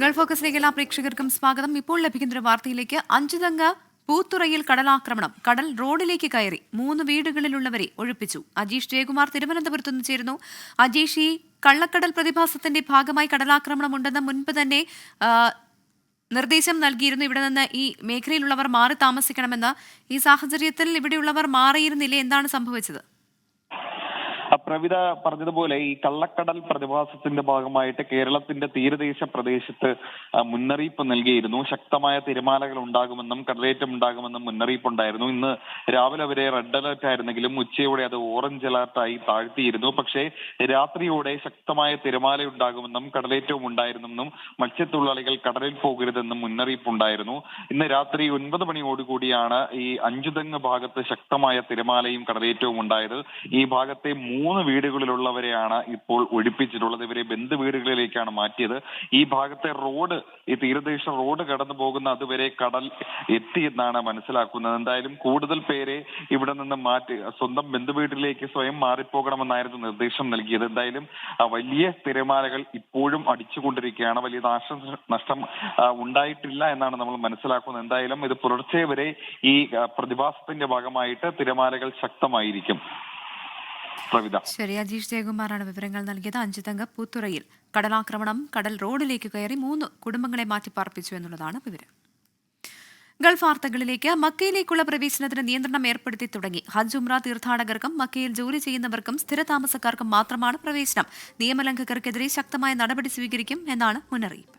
Gulf ഫോക്കസിലേക്ക് എല്ലാ പ്രേക്ഷകർക്കും സ്വാഗതം. ഇപ്പോൾ ലഭിക്കുന്ന ഒരു വാർത്തയിലേക്ക് അഞ്ചുതങ്ക പൂത്തുറയിൽ കടലാക്രമണം. കടൽ റോഡിലേക്ക് കയറി മൂന്ന് വീടുകളിലുള്ളവരെ ഒഴിപ്പിച്ചു. അജീഷ് ജയകുമാർ തിരുവനന്തപുരത്ത് നിന്ന് ചേരുന്നു. അജീഷ് ഈ കള്ളക്കടൽ പ്രതിഭാസത്തിന്റെ ഭാഗമായി കടലാക്രമണം ഉണ്ടെന്ന് മുൻപ് തന്നെ നിർദ്ദേശം നൽകിയിരുന്നു. ഇവിടെ നിന്ന് ഈ മേഖലയിലുള്ളവർ മാറി താമസിക്കണമെന്ന് ഈ സാഹചര്യത്തിൽ ഇവിടെയുള്ളവർ മാറിയിരുന്നില്ലേ? എന്താണ് സംഭവിച്ചത്? പ്രവിത പറഞ്ഞതുപോലെ ഈ കള്ളക്കടൽ പ്രതിഭാസത്തിന്റെ ഭാഗമായിട്ട് കേരളത്തിന്റെ തീരദേശ പ്രദേശത്ത് മുന്നറിയിപ്പ് നൽകിയിരുന്നു. ശക്തമായ തിരമാലകൾ ഉണ്ടാകുമെന്നും കടലേറ്റം ഉണ്ടാകുമെന്നും മുന്നറിയിപ്പ് ഉണ്ടായിരുന്നു ഇന്ന് രാവിലെ വരെ റെഡ് അലർട്ട് ആയിരുന്നെങ്കിലും ഉച്ചയോടെ അത് ഓറഞ്ച് അലർട്ടായി താഴ്ത്തിയിരുന്നു. പക്ഷേ രാത്രിയോടെ ശക്തമായ തിരമാല ഉണ്ടാകുമെന്നും കടലേറ്റവും ഉണ്ടായിരുന്നെന്നും മത്സ്യത്തൊഴിലാളികൾ കടലിൽ പോകരുതെന്നും മുന്നറിയിപ്പ് ഉണ്ടായിരുന്നു ഇന്ന് രാത്രി ഒൻപത് മണിയോടുകൂടിയാണ് ഈ അഞ്ചുതെങ്ങ് ഭാഗത്ത് ശക്തമായ തിരമാലയും കടലേറ്റവും ഉണ്ടായത്. ഈ ഭാഗത്തെ മൂന്ന് വീടുകളിലുള്ളവരെയാണ് ഇപ്പോൾ ഒഴിപ്പിച്ചിട്ടുള്ളത്. ഇവരെ ബന്ധു വീടുകളിലേക്കാണ് മാറ്റിയത്. ഈ ഭാഗത്തെ റോഡ് ഈ തീരദേശ റോഡ് കടന്നു പോകുന്ന അതുവരെ കടൽ എത്തിയെന്നാണ് മനസ്സിലാക്കുന്നത്. എന്തായാലും കൂടുതൽ പേരെ ഇവിടെ നിന്ന് മാറ്റി സ്വന്തം ബന്ധു വീട്ടിലേക്ക് സ്വയം മാറിപ്പോകണമെന്നായിരുന്നു നിർദ്ദേശം നൽകിയത്. എന്തായാലും വലിയ തിരമാലകൾ ഇപ്പോഴും അടിച്ചുകൊണ്ടിരിക്കുകയാണ്. വലിയ നാശ നഷ്ടം ഉണ്ടായിട്ടില്ല എന്നാണ് നമ്മൾ മനസ്സിലാക്കുന്നത്. എന്തായാലും ഇത് പുലർച്ചെ വരെ ഈ പ്രതിഭാസത്തിന്റെ ഭാഗമായിട്ട് തിരമാലകൾ ശക്തമായിരിക്കും. പ്രവിത ശരി അജീഷ് ജയകുമാറാണ് വിവരങ്ങൾ നൽകിയത്. അഞ്ചുതങ്ക പൂത്തുറയിൽ കടലാക്രമണം കടൽ റോഡിലേക്ക് കയറി മൂന്ന് കുടുംബങ്ങളെ മാറ്റിപ്പാർപ്പിച്ചു എന്നുള്ളതാണ് വിവരം. ഗൾഫ് വാർത്തകളിലേക്ക്. മക്കയിലേക്കുള്ള പ്രവേശനത്തിന് നിയന്ത്രണം ഏർപ്പെടുത്തി തുടങ്ങി. ഹജ്ജ് ഉംറ തീർത്ഥാടകർക്കും മക്കയിൽ ജോലി ചെയ്യുന്നവർക്കും സ്ഥിരതാമസക്കാർക്കും മാത്രമാണ് പ്രവേശനം. നിയമലംഘകർക്കെതിരെ ശക്തമായ നടപടി സ്വീകരിക്കും എന്നാണ് മുന്നറിയിപ്പ്.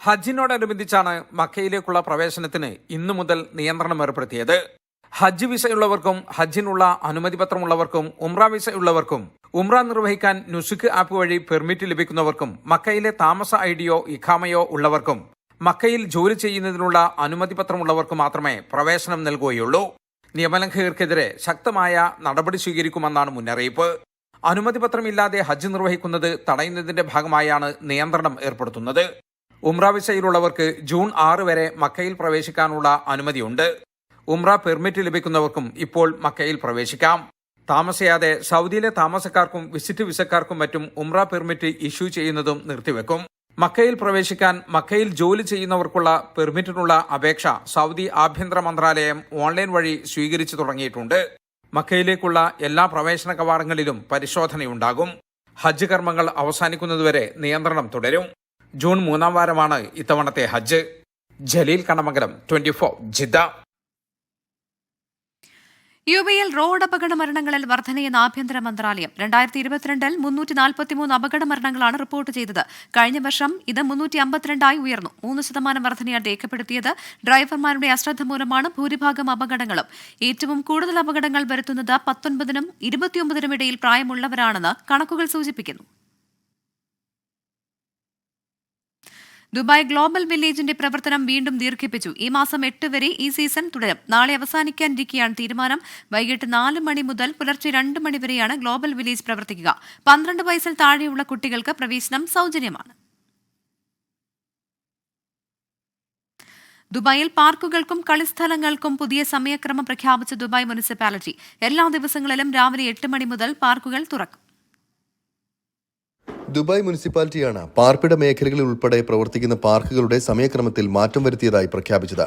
ഹജ്ജിനോടനുബന്ധിച്ചാണ് മക്കയിലേക്കുള്ള പ്രവേശനത്തിന് ഇന്നു മുതൽ നിയന്ത്രണം ഏർപ്പെടുത്തിയത്. ഹജ്ജ് വിസയുള്ളവർക്കും ഹജ്ജിനുള്ള അനുമതി പത്രമുള്ളവർക്കും ഉംറ വിസയുള്ളവർക്കും ഉംറ നിർവഹിക്കാൻ നുസുക്ക് ആപ്പ് വഴി പെർമിറ്റ് ലഭിക്കുന്നവർക്കും മക്കയിലെ താമസ ഐഡിയോ ഇഖാമയോ ഉള്ളവർക്കും മക്കയിൽ ജോലി ചെയ്യുന്നതിനുള്ള അനുമതി പത്രമുള്ളവർക്കും മാത്രമേ പ്രവേശനം നൽകുകയുള്ളൂ. നിയമലംഘകർക്കെതിരെ ശക്തമായ നടപടി സ്വീകരിക്കുമെന്നാണ് മുന്നറിയിപ്പ്. അനുമതി പത്രമില്ലാതെ ഹജ്ജ് നിർവഹിക്കുന്നത് തടയുന്നതിന്റെ ഭാഗമായാണ് നിയന്ത്രണം ഏർപ്പെടുത്തുന്നത്. ഉംറ വിസയിലുള്ളവർക്ക് ജൂൺ ആറ് വരെ മക്കയിൽ പ്രവേശിക്കാനുള്ള അനുമതിയുണ്ട്. ഉംറ പെർമിറ്റ് ലഭിക്കുന്നവർക്കും ഇപ്പോൾ മക്കയിൽ പ്രവേശിക്കാം. താമസിയാതെ സൗദിയിലെ താമസക്കാർക്കും വിസിറ്റ് വിസക്കാർക്കും മറ്റും ഉംറ പെർമിറ്റ് ഇഷ്യൂ ചെയ്യുന്നതും നിർത്തിവെക്കും. മക്കയിൽ പ്രവേശിക്കാൻ മക്കയിൽ ജോലി ചെയ്യുന്നവർക്കുള്ള പെർമിറ്റിനുള്ള അപേക്ഷ സൗദി ആഭ്യന്തര മന്ത്രാലയം ഓൺലൈൻ വഴി സ്വീകരിച്ചു തുടങ്ങിയിട്ടുണ്ട്. മക്കയിലേക്കുള്ള എല്ലാ പ്രവേശന കവാടങ്ങളിലും പരിശോധനയുണ്ടാകും. ഹജ്ജ് കർമ്മങ്ങൾ അവസാനിക്കുന്നതുവരെ നിയന്ത്രണം തുടരും. ജൂൺ മൂന്നാം വാരമാണ് ഇത്തവണത്തെ ഹജ്ജ്. Jaleel Kanamangalam twenty four Jeddah. U പിയിൽ റോഡ് അപകട മരണങ്ങളിൽ വർധനയെന്ന് ആഭ്യന്തര മന്ത്രാലയം. രണ്ടായിരത്തി ഇരുപത്തിരണ്ടിൽ മുന്നൂറ്റി നാൽപ്പത്തിമൂന്ന് അപകട മരണങ്ങളാണ് റിപ്പോർട്ട് ചെയ്തത്. കഴിഞ്ഞ വർഷം ഇത് മുന്നൂറ്റി അമ്പത്തിരണ്ടായി ഉയർന്നു. മൂന്ന് ശതമാനം വർധനയാണ് രേഖപ്പെടുത്തിയത് ഡ്രൈവർമാരുടെ അശ്രദ്ധ മൂലമാണ് ഭൂരിഭാഗം അപകടങ്ങളും. ഏറ്റവും കൂടുതൽ അപകടങ്ങൾ വരുത്തുന്നത് പത്തൊൻപതിനും ഇരുപത്തിയൊമ്പതിനും ഇടയിൽ പ്രായമുള്ളവരാണെന്ന് കണക്കുകൾ സൂചിപ്പിക്കുന്നു. ദുബായ് ഗ്ലോബൽ വില്ലേജിന്റെ പ്രവർത്തനം വീണ്ടും ദീർഘിപ്പിച്ചു. ഈ മാസം എട്ട് വരെ ഈ സീസൺ തുടരും. നാളെ അവസാനിക്കാനിരിക്കെയാണ് തീരുമാനം. വൈകിട്ട് നാല് മണി മുതൽ പുലർച്ചെ രണ്ട് മണി വരെയാണ് ഗ്ലോബൽ വില്ലേജ് പ്രവർത്തിക്കുക. പന്ത്രണ്ട് വയസ്സിൽ താഴെയുള്ള കുട്ടികൾക്ക് പ്രവേശനം സൗജന്യമാണ്. ദുബായിൽ പാർക്കുകൾക്കും കളിസ്ഥലങ്ങൾക്കും പുതിയ സമയക്രമം പ്രഖ്യാപിച്ച ദുബായ് മുനിസിപ്പാലിറ്റി. എല്ലാ ദിവസങ്ങളിലും രാവിലെ എട്ട് മണി മുതൽ പാർക്കുകൾ തുറക്കും. ദുബായ് മുനിസിപ്പാലിറ്റിയാണ് പാർപ്പിട മേഖലകളിൽ ഉൾപ്പെടെ പ്രവർത്തിക്കുന്ന പാർക്കുകളുടെ സമയക്രമത്തിൽ മാറ്റം വരുത്തിയതായി പ്രഖ്യാപിച്ചത്.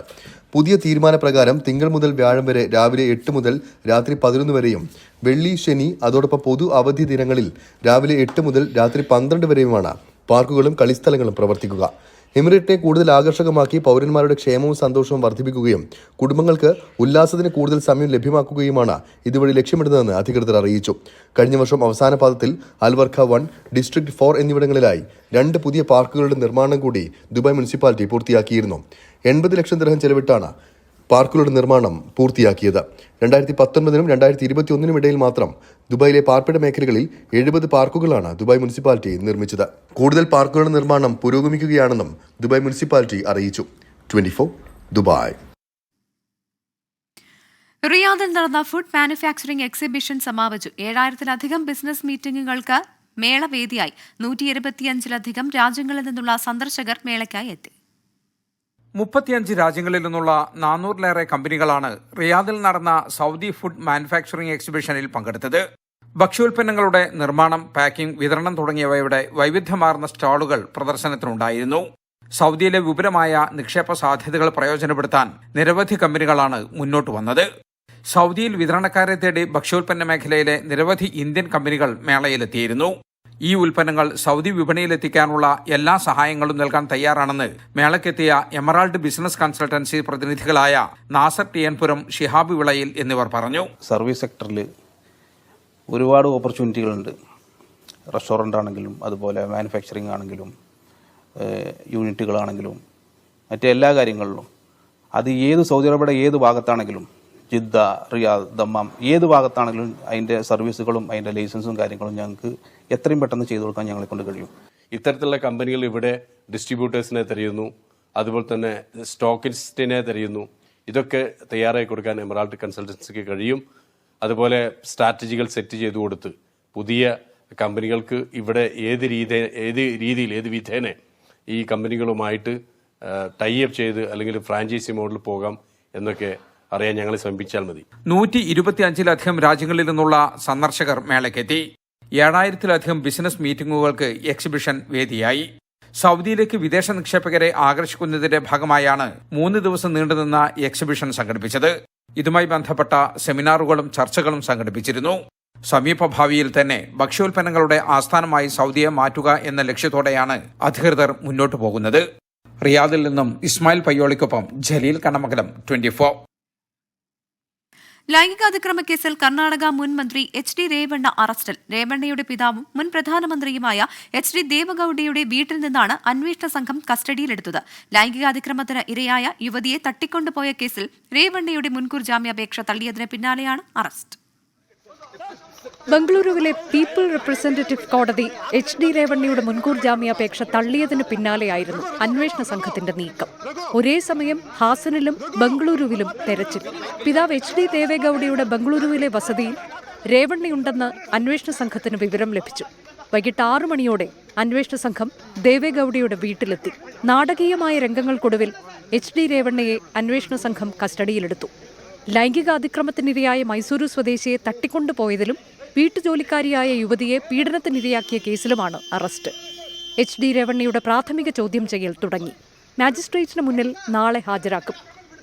പുതിയ തീരുമാനപ്രകാരം തിങ്കൾ മുതൽ വ്യാഴം വരെ രാവിലെ എട്ട് മുതൽ രാത്രി പതിനൊന്ന് വരെയും വെള്ളി ശനി അതോടൊപ്പം പൊതു അവധി ദിനങ്ങളിൽ രാവിലെ എട്ട് മുതൽ രാത്രി പന്ത്രണ്ട് വരെയുമാണ് പാർക്കുകളും കളിസ്ഥലങ്ങളും പ്രവർത്തിക്കുക. എമിറേറ്റിനെ കൂടുതൽ ആകർഷകമാക്കി പൗരന്മാരുടെ ക്ഷേമവും സന്തോഷവും വർദ്ധിപ്പിക്കുകയും കുടുംബങ്ങൾക്ക് ഉല്ലാസത്തിന് കൂടുതൽ സമയം ലഭ്യമാക്കുകയുമാണ് ഇതുവഴി ലക്ഷ്യമിടുന്നതെന്ന് അധികൃതർ അറിയിച്ചു. കഴിഞ്ഞ വർഷം അവസാന പാദത്തിൽ Al Warqa one district four എന്നിവിടങ്ങളിലായി രണ്ട് പുതിയ പാർക്കുകളുടെ നിർമ്മാണം കൂടി ദുബായ് മുനിസിപ്പാലിറ്റി പൂർത്തിയാക്കിയിരുന്നു. എൺപത് ലക്ഷം ദിർഹം ചെലവിട്ടാണ് പാർക്കുകളുടെ നിർമ്മാണം പൂർത്തിയാക്കിയത്. രണ്ടായിരത്തി പത്തൊൻപതിനും രണ്ടായിരത്തി ഇരുപത്തിയൊന്നിനും ഇടയിൽ മാത്രം ദുബായിലെ പാർപ്പിട മേഖലകളിൽ എഴുപത് പാർക്കുകളാണ് ദുബായ് മുനിസിപ്പാലിറ്റി നിർമ്മിച്ചത്. കൂടുതൽ പാർക്കുകളുടെ നിർമ്മാണം പുരോഗമിക്കുകയാണെന്നും ദുബായ് മുനിസിപ്പാലിറ്റി അറിയിച്ചു. Twenty Dubai. റിയാദിൽ നടന്ന ഫുഡ് മാനുഫാക്ചറിംഗ് എക്സിബിഷൻ സമാപിച്ചു. ഏഴായിരത്തിലധികം ബിസിനസ് മീറ്റിംഗുകൾക്ക് മേളവേദിയായി. നൂറ്റി ഇരുപത്തിയഞ്ചിലധികം രാജ്യങ്ങളിൽ നിന്നുള്ള സന്ദർശകർ മേളയ്ക്കായി എത്തി. മുപ്പത്തിയഞ്ച് രാജ്യങ്ങളിൽ നിന്നുള്ള നാനൂറിലേറെ കമ്പനികളാണ് റിയാദിൽ നടന്ന സൗദി ഫുഡ് മാനുഫാക്ചറിംഗ് എക്സിബിഷനിൽ പങ്കെടുത്തത്. ഭക്ഷ്യോൽപ്പന്നങ്ങളുടെ നിർമ്മാണം പാക്കിംഗ് വിതരണം തുടങ്ങിയവയുടെ വൈവിധ്യമാർന്ന സ്റ്റാളുകൾ പ്രദർശനത്തിനുണ്ടായിരുന്നു. സൗദിയിലെ വിപുലമായ നിക്ഷേപ സാധ്യതകൾ പ്രയോജനപ്പെടുത്താൻ നിരവധി കമ്പനികളാണ് മുന്നോട്ട് വന്നത്. സൗദിയിൽ വിതരണക്കാരെ തേടി ഭക്ഷ്യോൽപ്പന്ന മേഖലയിലെ നിരവധി ഇന്ത്യൻ കമ്പനികൾ മേളയിലെത്തിയിരുന്നു. ഈ ഉൽപ്പന്നങ്ങൾ സൗദി വിപണിയിലെത്തിക്കാനുള്ള എല്ലാ സഹായങ്ങളും നൽകാൻ തയ്യാറാണെന്ന് മേളക്കെത്തിയ എമറാൾഡ് ബിസിനസ് കൺസൾട്ടൻസി പ്രതിനിധികളായ നാസർ ടി എൻ ഷിഹാബ് വിളയിൽ എന്നിവർ പറഞ്ഞു. സർവീസ് സെക്ടറിൽ ഒരുപാട് ഓപ്പർച്യൂണിറ്റികളുണ്ട്. റെസ്റ്റോറന്റ് ആണെങ്കിലും അതുപോലെ മാനുഫാക്ചറിങ് ആണെങ്കിലും യൂണിറ്റുകളാണെങ്കിലും മറ്റെല്ലാ കാര്യങ്ങളിലും. അത് ഏത് സൗദി അറേബ്യയുടെ ഏത് ഭാഗത്താണെങ്കിലും ജിദ്ദ റിയാദ് ദമ്മാം ഏത് ഭാഗത്താണെങ്കിലും അതിന്റെ സർവീസുകളും അതിന്റെ ലൈസൻസും കാര്യങ്ങളും ഞങ്ങൾക്ക് എത്രയും പെട്ടെന്ന് ചെയ്തു കൊടുക്കാൻ ഞങ്ങളെ കൊണ്ട് കഴിയും. ഇത്തരത്തിലുള്ള കമ്പനികൾ ഇവിടെ ഡിസ്ട്രിബ്യൂട്ടേഴ്സിനെ തിരയുന്നു അതുപോലെ തന്നെ സ്റ്റോക്കിസ്റ്റിനെ തിരയുന്നു. ഇതൊക്കെ തയ്യാറായി കൊടുക്കാൻ എമറാൾഡ് കൺസൾട്ടൻസിക്ക് കഴിയും. അതുപോലെ സ്ട്രാറ്റജികൾ സെറ്റ് ചെയ്തു കൊടുത്ത് പുതിയ കമ്പനികൾക്ക് ഇവിടെ ഏത് രീതി ഏത് രീതിയിൽ ഏത് വിധേനെ ഈ കമ്പനികളുമായിട്ട് ടൈ അപ്പ് ചെയ്ത് അല്ലെങ്കിൽ ഫ്രാഞ്ചൈസി മോഡൽ പോകാം എന്നൊക്കെ അറിയാൻ ഞങ്ങളെ സമീപിച്ചാൽ മതി. നൂറ്റി ഇരുപത്തിയഞ്ചിലധികം രാജ്യങ്ങളിൽ നിന്നുള്ള സന്ദർശകർ മേളയ്ക്കെത്തി. ഏഴായിരത്തിലധികം ബിസിനസ് മീറ്റിംഗുകൾക്ക് എക്സിബിഷൻ വേദിയായി. സൗദിയിലേക്ക് വിദേശ നിക്ഷേപകരെ ആകർഷിക്കുന്നതിന്റെ ഭാഗമായാണ് മൂന്ന് ദിവസം നീണ്ടുനിന്ന എക്സിബിഷൻ സംഘടിപ്പിച്ചത്. ഇതുമായി ബന്ധപ്പെട്ട സെമിനാറുകളും ചർച്ചകളും സംഘടിപ്പിച്ചിരുന്നു. സമീപഭാവിയിൽ തന്നെ ഭക്ഷ്യോൽപ്പന്നങ്ങളുടെ ആസ്ഥാനമായി സൗദിയെ മാറ്റുക എന്ന ലക്ഷ്യത്തോടെയാണ് അധികൃതർ മുന്നോട്ടു പോകുന്നത്. റിയാദിൽ നിന്നും ഇസ്മായിൽ പയ്യോളിക്കൊപ്പം ജലീൽ കണ്ണമംഗലം ട്വന്റി ലൈംഗികാതിക്രമ കേസിൽ കർണാടക മുൻ മന്ത്രി എച്ച് ഡി രേവണ്ണ അറസ്റ്റിൽ. രേവണ്ണയുടെ പിതാവും മുൻ പ്രധാനമന്ത്രിയുമായ എച്ച് ഡി ദേവഗൌഡയുടെ വീട്ടിൽ നിന്നാണ് അന്വേഷണ സംഘം കസ്റ്റഡിയിലെടുത്തത്. ലൈംഗികാതിക്രമത്തിന് ഇരയായ യുവതിയെ തട്ടിക്കൊണ്ടുപോയ കേസിൽ രേവണ്ണയുടെ മുൻകൂർ ജാമ്യാപേക്ഷ തള്ളിയതിന് പിന്നാലെയാണ് അറസ്റ്റ്. ബംഗളൂരുവിലെ പീപ്പിൾ റിപ്രസെന്റേറ്റീവ് കോടതി എച്ച് ഡി രേവണ്ണയുടെ മുൻകൂർ ജാമ്യാപേക്ഷ തള്ളിയതിന് പിന്നാലെയായിരുന്നു അന്വേഷണ സംഘത്തിന്റെ നീക്കം. ഒരേ സമയം ഹാസനിലും ബംഗളൂരുവിലും തെരച്ചിൽ. പിതാവ് എച്ച് ഡി ദേവേഗൌഡയുടെ ബംഗളൂരുവിലെ വസതിയിൽ രേവണ്ണിയുണ്ടെന്ന് അന്വേഷണ സംഘത്തിന് വിവരം ലഭിച്ചു. വൈകിട്ട് ആറു മണിയോടെ അന്വേഷണ സംഘം ദേവേഗൌഡയുടെ വീട്ടിലെത്തി. നാടകീയമായ രംഗങ്ങൾക്കൊടുവിൽ എച്ച് ഡി രേവണ്ണയെ അന്വേഷണ സംഘം കസ്റ്റഡിയിലെടുത്തു. ലൈംഗിക അതിക്രമത്തിനിരയായ മൈസൂരു സ്വദേശിയെ തട്ടിക്കൊണ്ടുപോയതിലും വീട്ടുജോലിക്കാരിയായ യുവതിയെ പീഡനത്തിനിരയാക്കിയ കേസിലുമാണ് അറസ്റ്റ്. എച്ച് ഡി രേവണ്ണയുടെ പ്രാഥമിക ചോദ്യം ചെയ്യൽ തുടങ്ങി. മാജിസ്ട്രേറ്റിന് മുന്നിൽ നാളെ ഹാജരാക്കും.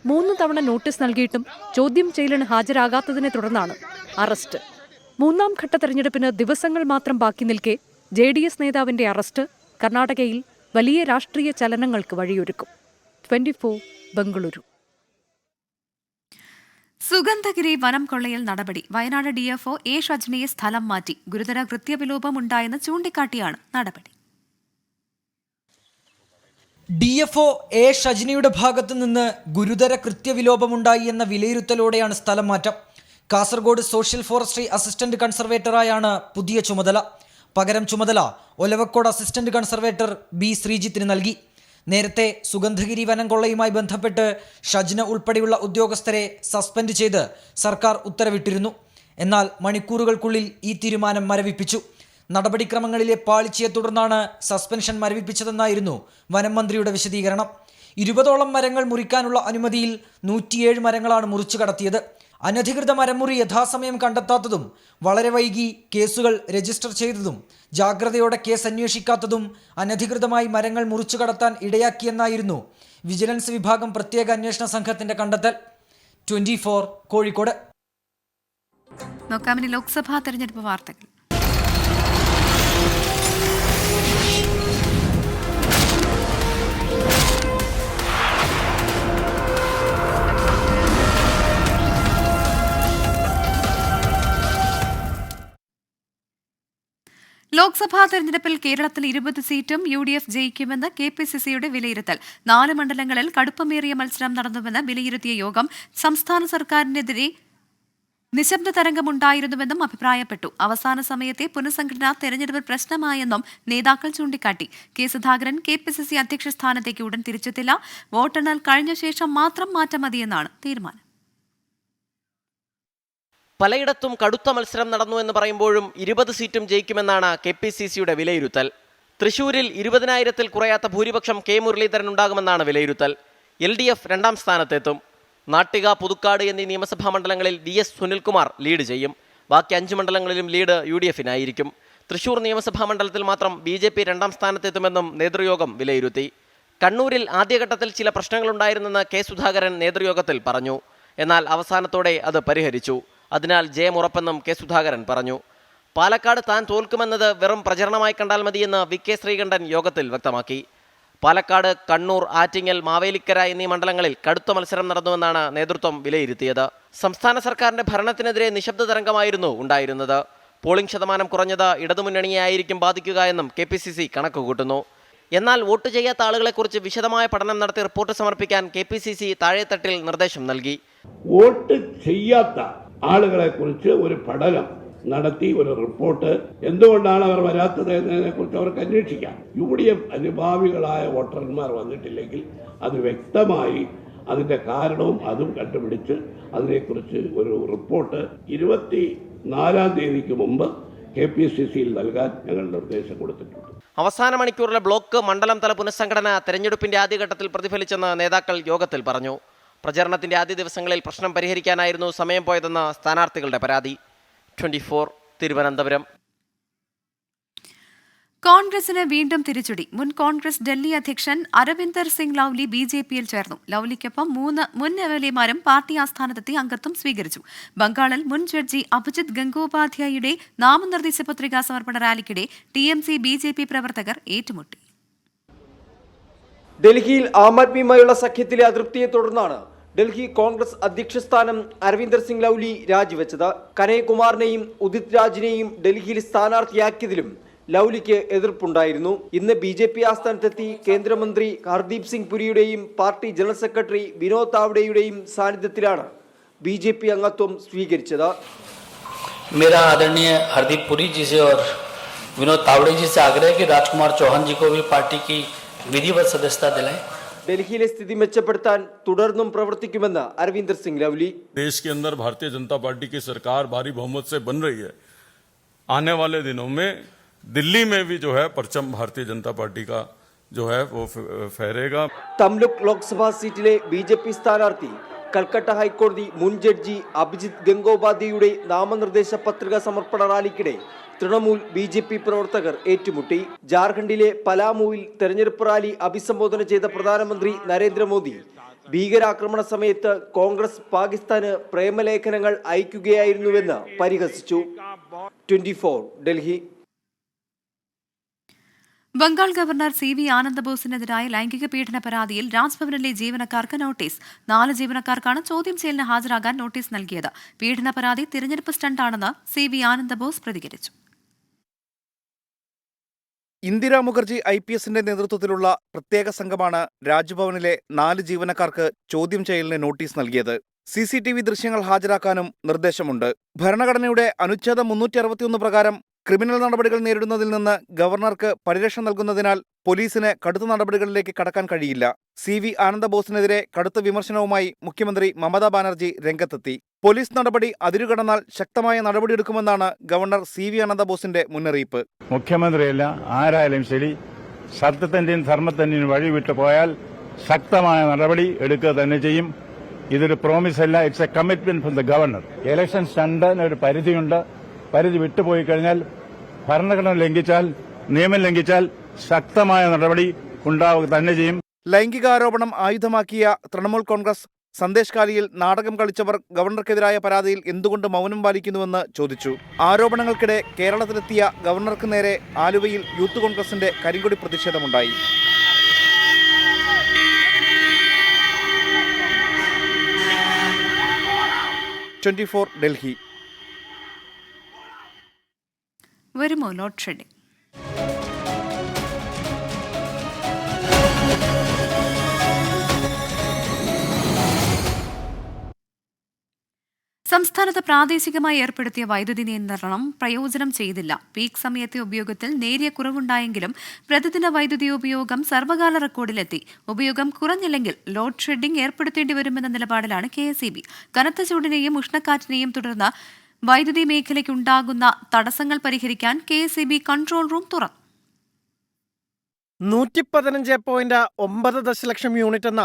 മൂന്ന് തവണ നോട്ടീസ് നൽകിയിട്ടും ചോദ്യം ചെയ്യലിന് ഹാജരാകാത്തതിനെ തുടർന്നാണ് അറസ്റ്റ്. മൂന്നാം ഘട്ട തെരഞ്ഞെടുപ്പിന് ദിവസങ്ങൾ മാത്രം ബാക്കി നിൽക്കെ ജെ ഡി എസ് നേതാവിന്റെ അറസ്റ്റ് കർണാടകയിൽ വലിയ രാഷ്ട്രീയ ചലനങ്ങൾക്ക് വഴിയൊരുക്കും. Twenty four Bengaluru. സുഗന്ധഗിരി വനം കൊള്ളയിൽ നടപടി. വയനാട് ഡിഎഫ്ഒ എ ഷജ്നയെ സ്ഥലം മാറ്റി. ഗുരുതര കൃത്യവിലോപം ഉണ്ടായെന്ന് ചൂണ്ടിക്കാട്ടിയാണ് നടപടി. ഡി എഫ് ഒ എ ഷജ്നിയുടെ ഭാഗത്തു നിന്ന് ഗുരുതര കൃത്യവിലോപമുണ്ടായി എന്ന വിലയിരുത്തലോടെയാണ് സ്ഥലം മാറ്റം. കാസർഗോഡ് സോഷ്യൽ ഫോറസ്ട്രി അസിസ്റ്റന്റ് കൺസർവേറ്ററായാണ് പുതിയ ചുമതല. പകരം ചുമതല ഒലവക്കോട് അസിസ്റ്റന്റ് കൺസർവേറ്റർ ബി ശ്രീജിത്തിന് നൽകി. നേരത്തെ സുഗന്ധഗിരി വനം കൊള്ളയുമായി ബന്ധപ്പെട്ട് ഷജ്ന ഉൾപ്പെടെയുള്ള ഉദ്യോഗസ്ഥരെ സസ്പെൻഡ് ചെയ്ത് സർക്കാർ ഉത്തരവിട്ടിരുന്നു. എന്നാൽ മണിക്കൂറുകൾക്കുള്ളിൽ ഈ തീരുമാനം മരവിപ്പിച്ചു. നടപടിക്രമങ്ങളിലെ പാളിച്ചയെ തുടർന്നാണ് സസ്പെൻഷൻ മരവിപ്പിച്ചതെന്നായിരുന്നു വനം മന്ത്രിയുടെ വിശദീകരണം. ഇരുപതോളം മരങ്ങൾ മുറിക്കാനുള്ള അനുമതിയിൽ നൂറ്റിയേഴ് മരങ്ങളാണ് മുറിച്ചു കടത്തിയത്. അനധികൃത മരമുറി യഥാസമയം കണ്ടെത്താത്തതും വളരെ വൈകി കേസുകൾ രജിസ്റ്റർ ചെയ്തതും ജാഗ്രതയോടെ കേസ് അന്വേഷിക്കാത്തതും അനധികൃതമായി മരങ്ങൾ മുറിച്ചു കടത്താൻ ഇടയാക്കിയെന്നായിരുന്നു വിജിലൻസ് വിഭാഗം പ്രത്യേക അന്വേഷണ സംഘത്തിന്റെ കണ്ടെത്തൽ. ട്വന്റി കോഴിക്കോട്. ലോക്സഭാ തെരഞ്ഞെടുപ്പ് വാർത്തകൾ. ലോക്സഭാ തെരഞ്ഞെടുപ്പിൽ കേരളത്തിൽ ഇരുപത് സീറ്റും യു ഡി എഫ് ജയിക്കുമെന്ന് കെ പി സി സിയുടെ വിലയിരുത്തൽ. നാല് മണ്ഡലങ്ങളിൽ കടുപ്പമേറിയ മത്സരം നടന്നുവെന്ന് വിലയിരുത്തിയ യോഗം സംസ്ഥാന സർക്കാരിനെതിരെ നിശബ്ദ തരംഗമുണ്ടായിരുന്നുവെന്നും അഭിപ്രായപ്പെട്ടു. അവസാന സമയത്തെ പുനഃസംഘടന തെരഞ്ഞെടുപ്പ് പ്രശ്നമായെന്നും നേതാക്കൾ ചൂണ്ടിക്കാട്ടി. K Sudhakaran K P C C അധ്യക്ഷ സ്ഥാനത്തേക്ക് ഉടൻ തിരിച്ചെത്തില്ല. വോട്ടെണ്ണൽ കഴിഞ്ഞ ശേഷം മാത്രം മാറ്റം മതിയെന്നാണ് തീരുമാനം. പലയിടത്തും കടുത്ത മത്സരം നടന്നു എന്ന് പറയുമ്പോഴും ഇരുപത് സീറ്റും ജയിക്കുമെന്നാണ് കെ പി സി സിയുടെ വിലയിരുത്തൽ. തൃശൂരിൽ ഇരുപതിനായിരത്തിൽ കുറയാത്ത ഭൂരിപക്ഷം കെ മുരളീധരൻ ഉണ്ടാകുമെന്നാണ് വിലയിരുത്തൽ. എൽ ഡി എഫ് രണ്ടാം സ്ഥാനത്തെത്തും. നാട്ടിക പുതുക്കാട് എന്നീ നിയമസഭാ മണ്ഡലങ്ങളിൽ വി എസ് സുനിൽകുമാർ ലീഡ് ചെയ്യും. ബാക്കി അഞ്ച് മണ്ഡലങ്ങളിലും ലീഡ് യു ഡി എഫിനായിരിക്കും തൃശൂർ നിയമസഭാ മണ്ഡലത്തിൽ മാത്രം ബി ജെ പി രണ്ടാം സ്ഥാനത്തെത്തുമെന്നും നേതൃയോഗം വിലയിരുത്തി. കണ്ണൂരിൽ ആദ്യഘട്ടത്തിൽ ചില പ്രശ്നങ്ങളുണ്ടായിരുന്നെന്ന് കെ സുധാകരൻ നേതൃയോഗത്തിൽ പറഞ്ഞു. എന്നാൽ അവസാനത്തോടെ അത് പരിഹരിച്ചു. അതിനാൽ ജയമുറപ്പെന്നും കെ സുധാകരൻ പറഞ്ഞു. പാലക്കാട് താൻ തോൽക്കുമെന്നത് വെറും പ്രചരണമായി കണ്ടാൽ മതിയെന്ന് വി കെ ശ്രീകണ്ഠൻ യോഗത്തിൽ വ്യക്തമാക്കി. പാലക്കാട് കണ്ണൂർ ആറ്റിങ്ങൽ മാവേലിക്കര എന്നീ മണ്ഡലങ്ങളിൽ കടുത്ത മത്സരം നടന്നുവെന്നാണ് നേതൃത്വം വിലയിരുത്തിയത്. സംസ്ഥാന സർക്കാരിന്റെ ഭരണത്തിനെതിരെ നിശബ്ദ തരംഗമായിരുന്നു ഉണ്ടായിരുന്നത്. പോളിംഗ് ശതമാനം കുറഞ്ഞത് ഇടതുമുന്നണിയെയായിരിക്കും ബാധിക്കുക എന്നും കെ പി സി സി കണക്കുകൂട്ടുന്നു. എന്നാൽ വോട്ട് ചെയ്യാത്ത ആളുകളെക്കുറിച്ച് വിശദമായ പഠനം നടത്തി റിപ്പോർട്ട് സമർപ്പിക്കാൻ കെ പി സി സി താഴെത്തട്ടിൽ നിർദ്ദേശം നൽകി. വോട്ട് ചെയ്യാത്ത ആളുകളെ കുറിച്ച് ഒരു പഠനം നടത്തി ഒരു റിപ്പോർട്ട് എന്തുകൊണ്ടാണ് അവർ വരാത്തത് എന്നതിനെ കുറിച്ച് അവർക്ക് അന്വേഷിക്കാം. യു ഡി എഫ് അനുഭാവികളായ വോട്ടർമാർ വന്നിട്ടില്ലെങ്കിൽ അത് വ്യക്തമായി അതിന്റെ കാരണവും അതും കണ്ടുപിടിച്ച് അതിനെക്കുറിച്ച് ഒരു റിപ്പോർട്ട് ഇരുപത്തി നാലാം തീയതിക്ക് മുമ്പ് കെ പി സി സിയിൽ നൽകാൻ ഞങ്ങൾ നിർദ്ദേശം കൊടുത്തിട്ടുണ്ട്. അവസാന മണിക്കൂറിലെ ബ്ലോക്ക് മണ്ഡലം തല പുനഃസംഘടന തെരഞ്ഞെടുപ്പിന്റെ ആദ്യഘട്ടത്തിൽ പ്രതിഫലിച്ചെന്ന് നേതാക്കൾ യോഗത്തിൽ പറഞ്ഞു. പ്രചരണത്തിന്റെ ആദ്യ ദിവസങ്ങളിൽ പ്രശ്നം പരിഹരിക്കാനായിരുന്നു സമയം പോയതെന്ന സ്ഥാനാർത്ഥികളുടെ പരാതി. ട്വന്റി തിരുവനന്തപുരം. കോൺഗ്രസിന് വീണ്ടും തിരിച്ചടി. മുൻ കോൺഗ്രസ് ഡൽഹി അധ്യക്ഷൻ അരവിന്ദർ സിംഗ് ലൌലി ബി ജെ പിയിൽ ചേർന്നു. ലൌലിക്കൊപ്പം മൂന്ന് മുൻ എം എൽ എമാരും പാർട്ടി ആസ്ഥാനത്തെത്തി അംഗത്വം സ്വീകരിച്ചു. ബംഗാളിൽ മുൻ ജഡ്ജി അഭിജിത് ഗംഗോപാധ്യായയുടെ നാമനിർദ്ദേശ പത്രികാ സമർപ്പണ റാലിക്കിടെ T M C B J P പ്രവർത്തകർ ഏറ്റുമുട്ടി. ഡൽഹിയിൽ ആം ആദ്മിയുമായുള്ള സഖ്യത്തിലെ അതൃപ്തിയെ തുടർന്നാണ് ഡൽഹി കോൺഗ്രസ് അധ്യക്ഷ സ്ഥാനം അരവിന്ദർ സിംഗ് ലൌലി രാജിവെച്ചത് കനയ്യകുമാറിനെയും ഉദിത് രാജിനെയും ഡൽഹിയിൽ സ്ഥാനാർത്ഥിയാക്കിയതിലും ലൌലിക്ക് എതിർപ്പുണ്ടായിരുന്നു ഇന്ന് ബി ജെ പി ആസ്ഥാനത്തെത്തി കേന്ദ്രമന്ത്രി ഹർദീപ് സിംഗ് പുരിയുടെയും പാർട്ടി ജനറൽ സെക്രട്ടറി വിനോദ് താവ്ഡെയുടെയും സാന്നിധ്യത്തിലാണ് ബി ജെ പി അംഗത്വം സ്വീകരിച്ചത് मेरा आदरणीय हरदीप पुरी जी से और विनोद तावड़े जी से आग्रह है कि राजकुमार चौहान जी को भी पार्टी की विधिवत सदस्यता दिलाएं ഡൽഹിയിലെ സ്ഥിതി മെച്ചപ്പെടുത്താൻ തുടർന്നും പ്രവർത്തിക്കുമെന്ന് അരവിന്ദർ സിംഗ് ലൌലി देश के अंदर भारतीय जनता पार्टी की सरकार भारी बहुमत से बन रही है आने वाले दिनों में दिल्ली में भी जो है परचम भारतीय जनता पार्टी का जो है वो फ- फहरेगा തംലുക് ലോക്സഭാ സീറ്റിലെ ബി ജെ പി സ്ഥാനാർത്ഥി കൽക്കട്ട ഹൈക്കോടതി മുൻ ജഡ്ജി അഭിജിത് ഗംഗോപാധ്യയുടെ നാമനിർദ്ദേശ പത്രിക സമർപ്പണ റാലിക്കിടെ തൃണമൂൽ ബി ജെ പി പ്രവർത്തകർ ഏറ്റുമുട്ടി. ജാർഖണ്ഡിലെ പലാമുവിൽ തെരഞ്ഞെടുപ്പ് റാലി അഭിസംബോധന ചെയ്ത പ്രധാനമന്ത്രി നരേന്ദ്രമോദി. ഭീകരാക്രമണ സമയത്ത് കോൺഗ്രസ് പാകിസ്ഥാന് പ്രേമലേഖനങ്ങൾ അയക്കുകയായിരുന്നുവെന്ന് പരിഹസിച്ചു. Twenty Delhi. Bengal governor C V ആനന്ദബോസിനെതിരായ ലൈംഗിക പീഡന പരാതിയിൽ രാജ്ഭവനിലെ ജീവനക്കാർക്ക് നോട്ടീസ്. നാല് ജീവനക്കാർക്കാണ് ചോദ്യം ചെയ്യലിന് ഹാജരാകാൻ നോട്ടീസ് നൽകിയത്. പീഡന പരാതി തിരഞ്ഞെടുപ്പ് സ്റ്റണ്ടാണെന്ന് സി വി ആനന്ദബോസ് പ്രതികരിച്ചു. ഇന്ദിരാ മുഖർജി ഐ പി എസിന്റെ നേതൃത്വത്തിലുള്ള പ്രത്യേക സംഘമാണ് രാജ്ഭവനിലെ നാല് ജീവനക്കാർക്ക് ചോദ്യം ചെയ്യലിന് നോട്ടീസ് നൽകിയത്. സി സി ടി വി ദൃശ്യങ്ങൾ ഹാജരാക്കാനും നിർദ്ദേശമുണ്ട്. ഭരണഘടനയുടെ അനുച്ഛേദം മുന്നൂറ്റി അറുപത്തിയൊന്ന് പ്രകാരം ക്രിമിനൽ നടപടികൾ നേരിടുന്നതിൽ നിന്ന് ഗവർണർക്ക് പരിരക്ഷ നൽകുന്നതിനാൽ പോലീസിന് കടുത്ത നടപടികളിലേക്ക് കടക്കാൻ കഴിയില്ല. സി വി ആനന്ദബോസിനെതിരെ കടുത്ത വിമർശനവുമായി മുഖ്യമന്ത്രി മമതാ ബാനർജി രംഗത്തെത്തി. പോലീസ് നടപടി അതിരുകടന്നാൽ ശക്തമായ നടപടിയെടുക്കുമെന്നാണ് ഗവർണർ സി വി ആനന്ദബോസിന്റെ മുന്നറിയിപ്പ്. മുഖ്യമന്ത്രിയല്ല ആരായാലും ശരി സത്യത്തിന്റെയും ധർമ്മത്തിന്റെയും വഴി വിട്ടു പോയാൽ ശക്തമായ നടപടി എടുക്കുക തന്നെ ചെയ്യും. ഇതൊരു പ്രോമിസ് അല്ല it's a commitment from the governor election സ്റ്റണ്ടിന് ഒരു പരിധിയുണ്ട്. പരിധി വിട്ടുപോയി കഴിഞ്ഞാൽ ഭരണഘടന ലംഘിച്ചാൽ നിയമം ലംഘിച്ചാൽ ശക്തമായ നടപടി ഉണ്ടാവുക തന്നെ ചെയ്യും. ലൈംഗികാരോപണം ആയുധമാക്കിയ തൃണമൂൽ കോൺഗ്രസ് സന്ദേശ് കാലിയിൽ നാടകം കളിച്ചവർ ഗവർണർക്കെതിരായ പരാതിയിൽ എന്തുകൊണ്ട് മൗനം പാലിക്കുന്നുവെന്ന് ചോദിച്ചു. ആരോപണങ്ങൾക്കിടെ കേരളത്തിലെത്തിയ ഗവർണർക്ക് നേരെ ആലുവയിൽ യൂത്ത് കോൺഗ്രസിന്റെ കരിങ്കൊടി പ്രതിഷേധമുണ്ടായി. ട്വന്റി ഡൽഹി. വരുമോ ലോഡ് ഷെഡിംഗ് സംസ്ഥാനത്ത് പ്രാദേശികമായി ഏർപ്പെടുത്തിയ വൈദ്യുതി നിയന്ത്രണം പ്രയോജനം ചെയ്തില്ല. പീക്ക് സമയത്തെ ഉപയോഗത്തിൽ നേരിയ കുറവുണ്ടായെങ്കിലും പ്രതിദിന വൈദ്യുതി ഉപയോഗം സർവകാല റെക്കോർഡിലെത്തി. ഉപയോഗം കുറഞ്ഞില്ലെങ്കിൽ ലോഡ് ഷെഡിംഗ് ഏർപ്പെടുത്തേണ്ടി വരുമെന്ന നിലപാടിലാണ് കെ എസ് കനത്ത ചൂടിനെയും ഉഷ്ണക്കാറ്റിനെയും തുടർന്ന് വൈദ്യുതി മേഖലയ്ക്കുണ്ടാകുന്ന തടസ്സങ്ങൾ പരിഹരിക്കാൻ K S B control room തുറന്നു. നൂറ്റി പതിനഞ്ച് പോയിന്റ് ഒമ്പത് ദശലക്ഷം യൂണിറ്റ് എന്ന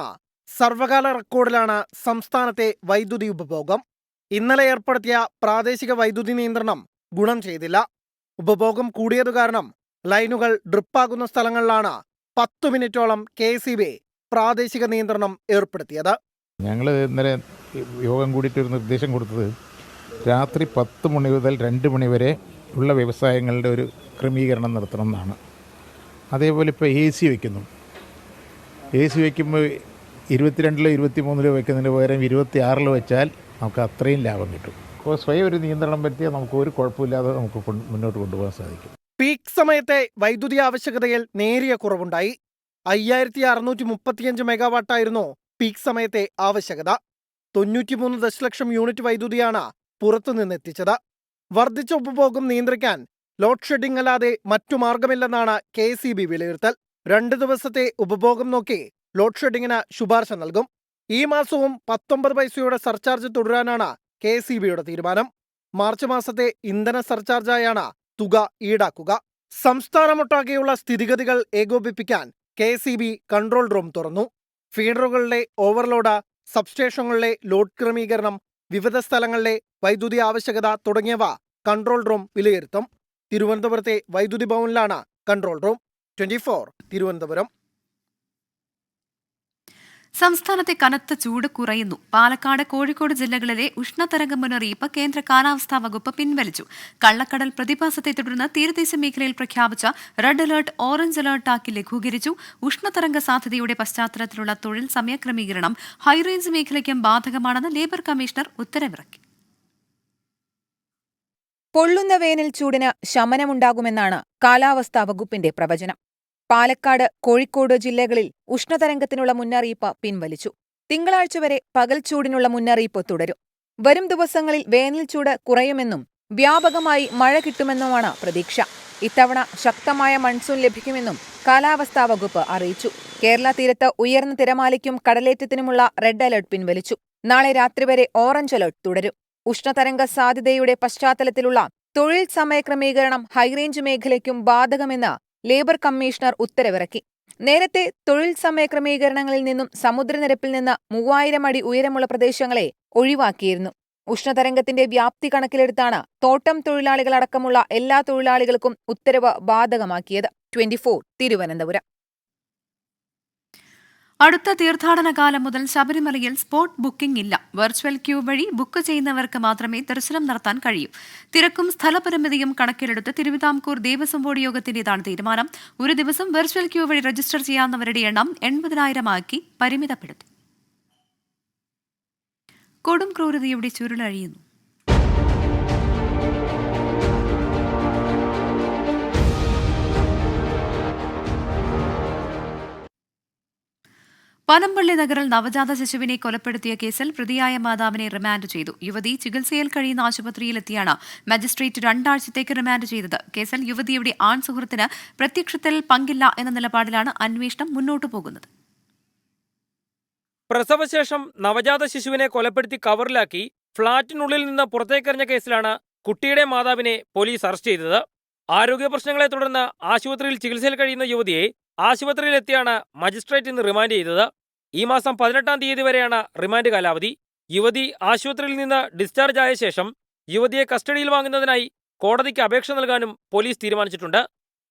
സർവകാല റെക്കോർഡിലാണ് സംസ്ഥാനത്തെ വൈദ്യുതി ഉപഭോഗം. ഇന്നലെ ഏർപ്പെടുത്തിയ പ്രാദേശിക വൈദ്യുതി നിയന്ത്രണം ഗുണം ചെയ്തില്ല. ഉപഭോഗം കൂടിയതു കാരണം ലൈനുകൾ ഡ്രിപ്പാകുന്ന സ്ഥലങ്ങളിലാണ് പത്തു മിനിറ്റോളം കെ സി ബി പ്രാദേശിക നിയന്ത്രണം ഏർപ്പെടുത്തിയത്. ഞങ്ങൾ ഇന്നലെ യോഗം കൂടിയിട്ട് ഒരു നിർദ്ദേശം കൊടുത്തത് രാത്രി പത്ത് മണി മുതൽ രണ്ട് മണി വരെ ഉള്ള വ്യവസായങ്ങളുടെ ഒരു ക്രമീകരണം നടത്തണം എന്നാണ്. അതേപോലെ ഇപ്പോൾ എ സി വയ്ക്കുന്നു എ സി വയ്ക്കുമ്പോൾ ഇരുപത്തിരണ്ടിലോ ഇരുപത്തി മൂന്നിലോ വയ്ക്കുന്നതിന് പകരം ഇരുപത്തി ആറിലോ വെച്ചാൽ നമുക്ക് അത്രയും ലാഭം കിട്ടും. അപ്പോൾ സ്വയം ഒരു നിയന്ത്രണം വരുത്തിയാൽ നമുക്ക് ഒരു കുഴപ്പമില്ലാതെ നമുക്ക് മുന്നോട്ട് കൊണ്ടുപോകാൻ സാധിക്കും. പീക്ക് സമയത്തെ വൈദ്യുതി ആവശ്യകതയിൽ നേരിയ കുറവുണ്ടായി. അയ്യായിരത്തി അറുന്നൂറ്റി മുപ്പത്തിയഞ്ച് മെഗാവാട്ടായിരുന്നു പീക്ക് സമയത്തെ ആവശ്യകത. തൊണ്ണൂറ്റിമൂന്ന് ദശലക്ഷം യൂണിറ്റ് വൈദ്യുതിയാണ് പുറത്തുനിന്നെത്തിച്ചത്. വർദ്ധിച്ച ഉപഭോഗം നിയന്ത്രിക്കാൻ ലോഡ് ഷെഡിംഗ് അല്ലാതെ മറ്റു മാർഗമില്ലെന്നാണ് കെ സി ബി വിലയിരുത്തൽ. രണ്ട് ദിവസത്തെ ഉപഭോഗം നോക്കി ലോഡ് ഷെഡിങ്ങിന് ശുപാർശ നൽകും. ഈ മാസവും പത്തൊമ്പത് പൈസയുടെ സർചാർജ് തുടരാനാണ് കെ സി ബിയുടെ തീരുമാനം. മാർച്ച് മാസത്തെ ഇന്ധന സർചാർജായാണ് തുക ഈടാക്കുക. സംസ്ഥാനമൊട്ടാകെയുള്ള സ്ഥിതിഗതികൾ ഏകോപിപ്പിക്കാൻ K C B control room തുറന്നു. ഫീഡറുകളുടെ ഓവർലോഡ് സബ്സ്റ്റേഷനുകളിലെ ലോഡ് ക്രമീകരണം വിവിധ സ്ഥലങ്ങളിലെ വൈദ്യുതി ആവശ്യകത തുടങ്ങിയവ കൺട്രോൾ റൂം വിലയിരുത്തും. തിരുവനന്തപുരത്തെ വൈദ്യുതി ഭവനിലാണ് കൺട്രോൾ റൂം ട്വന്റി തിരുവനന്തപുരം. സംസ്ഥാനത്തെ കനത്ത ചൂട് കുറയുന്നു. പാലക്കാട് കോഴിക്കോട് ജില്ലകളിലെ ഉഷ്ണതരംഗ മുന്നറിയിപ്പ് കേന്ദ്ര കാലാവസ്ഥാ വകുപ്പ് പിൻവലിച്ചു. കള്ളക്കടൽ പ്രതിഭാസത്തെ തുടർന്ന് തീരദേശ മേഖലയിൽ പ്രഖ്യാപിച്ച റെഡ് അലർട്ട് ഓറഞ്ച് അലർട്ടാക്കി ലഘൂകരിച്ചു. ഉഷ്ണതരംഗ സാധ്യതയുടെ പശ്ചാത്തലത്തിലുള്ള തൊഴിൽ സമയക്രമീകരണം ഹൈറേഞ്ച് മേഖലയ്ക്കും ബാധകമാണെന്ന് ലേബർ കമ്മീഷണർ ഉത്തരവിറക്കി. പൊള്ളുന്ന വേനൽ ചൂടിന് ശമനമുണ്ടാകുമെന്നാണ് കാലാവസ്ഥാ വകുപ്പിന്റെ പ്രവചനം. പാലക്കാട് കോഴിക്കോട് ജില്ലകളിൽ ഉഷ്ണതരംഗത്തിനുള്ള മുന്നറിയിപ്പ് പിൻവലിച്ചു. തിങ്കളാഴ്ച വരെ പകൽ ചൂടിനുള്ള മുന്നറിയിപ്പ് തുടരും. വരും ദിവസങ്ങളിൽ വേനൽ ചൂട് കുറയുമെന്നും വ്യാപകമായി മഴ കിട്ടുമെന്നുമാണ് പ്രതീക്ഷ. ഇത്തവണ ശക്തമായ മൺസൂൺ ലഭിക്കുമെന്നും കാലാവസ്ഥാ വകുപ്പ് അറിയിച്ചു. കേരള തീരത്ത് ഉയർന്ന തിരമാലയ്ക്കും കടലേറ്റത്തിനുമുള്ള റെഡ് അലർട്ട് പിൻവലിച്ചു. നാളെ രാത്രി വരെ ഓറഞ്ച് അലർട്ട് തുടരും. ഉഷ്ണതരംഗ സാധ്യതയുടെ പശ്ചാത്തലത്തിലുള്ള തൊഴിൽ സമയക്രമീകരണം ഹൈറേഞ്ച് മേഖലയ്ക്കും ബാധകമെന്ന് ലേബർ കമ്മീഷണർ ഉത്തരവിറക്കി. നേരത്തെ തൊഴിൽ സമയ ക്രമീകരണങ്ങളിൽ നിന്നും സമുദ്രനിരപ്പിൽ നിന്ന് മൂവായിരം അടി ഉയരമുള്ള പ്രദേശങ്ങളെ ഒഴിവാക്കിയിരുന്നു. ഉഷ്ണതരംഗത്തിന്റെ വ്യാപ്തി കണക്കിലെടുത്താണ് തോട്ടം തൊഴിലാളികളടക്കമുള്ള എല്ലാ തൊഴിലാളികൾക്കും ഉത്തരവ് ബാധകമാക്കിയത്. ട്വന്റിഫോർ തിരുവനന്തപുരം. അടുത്ത തീർത്ഥാടന കാലം മുതൽ ശബരിമലയിൽ സ്പോട്ട് ബുക്കിംഗ് ഇല്ല. വെർച്വൽ ക്യൂ വഴി ബുക്ക് ചെയ്യുന്നവർക്ക് മാത്രമേ ദർശനം നടത്താൻ കഴിയൂ. തിരക്കും സ്ഥലപരിമിതിയും കണക്കിലെടുത്ത് തിരുവിതാംകൂർ ദേവസ്വം ബോർഡ് യോഗത്തിന്റേതാണ് തീരുമാനം. ഒരു ദിവസം വെർച്വൽ ക്യൂ വഴി രജിസ്റ്റർ ചെയ്യാവുന്നവരുടെ എണ്ണം എൺപതിനായിരമാക്കി പരിമിതപ്പെടുത്തി. കൊടും ക്രൂരതയുടെ ചുരുളഴിയുന്നു. പനമ്പള്ളി നഗറിൽ നവജാത ശിശുവിനെ കൊലപ്പെടുത്തിയ കേസിൽ പ്രതിയായ മാതാവിനെ റിമാൻഡ് ചെയ്തു. യുവതി ചികിത്സയിൽ കഴിയുന്ന ആശുപത്രിയിലെത്തിയാണ്. മജിസ്ട്രേറ്റ് രണ്ടാഴ്ചത്തേക്ക് റിമാൻഡ് ചെയ്തത്. കേസിൽ യുവതിയുടെ ആൺ സുഹൃത്തിന് പ്രത്യക്ഷത്തിൽ പങ്കില്ല എന്ന നിലപാടിലാണ് അന്വേഷണം മുന്നോട്ടു പോകുന്നത്. പ്രസവശേഷം നവജാത ശിശുവിനെ കൊലപ്പെടുത്തി കവറിലാക്കി ഫ്ളാറ്റിനുള്ളിൽ നിന്ന് പുറത്തേക്കെറിഞ്ഞ കേസിലാണ് കുട്ടിയുടെ മാതാവിനെ പോലീസ് അറസ്റ്റ് ചെയ്തത്. ആരോഗ്യ പ്രശ്നങ്ങളെ തുടർന്ന് ആശുപത്രിയിൽ ചികിത്സയിൽ കഴിയുന്ന യുവതിയെ ആശുപത്രിയിലെത്തിയാണ് മജിസ്ട്രേറ്റ് ഇന്ന് റിമാൻഡ് ചെയ്തത്. ഈ മാസം പതിനെട്ടാം തീയതി വരെയാണ് റിമാൻഡ് കാലാവധി. യുവതി ആശുപത്രിയിൽ നിന്ന് ഡിസ്ചാർജ് ആയ ശേഷം യുവതിയെ കസ്റ്റഡിയിൽ വാങ്ങുന്നതിനായി കോടതിക്ക് അപേക്ഷ നൽകാനും പോലീസ് തീരുമാനിച്ചിട്ടുണ്ട്.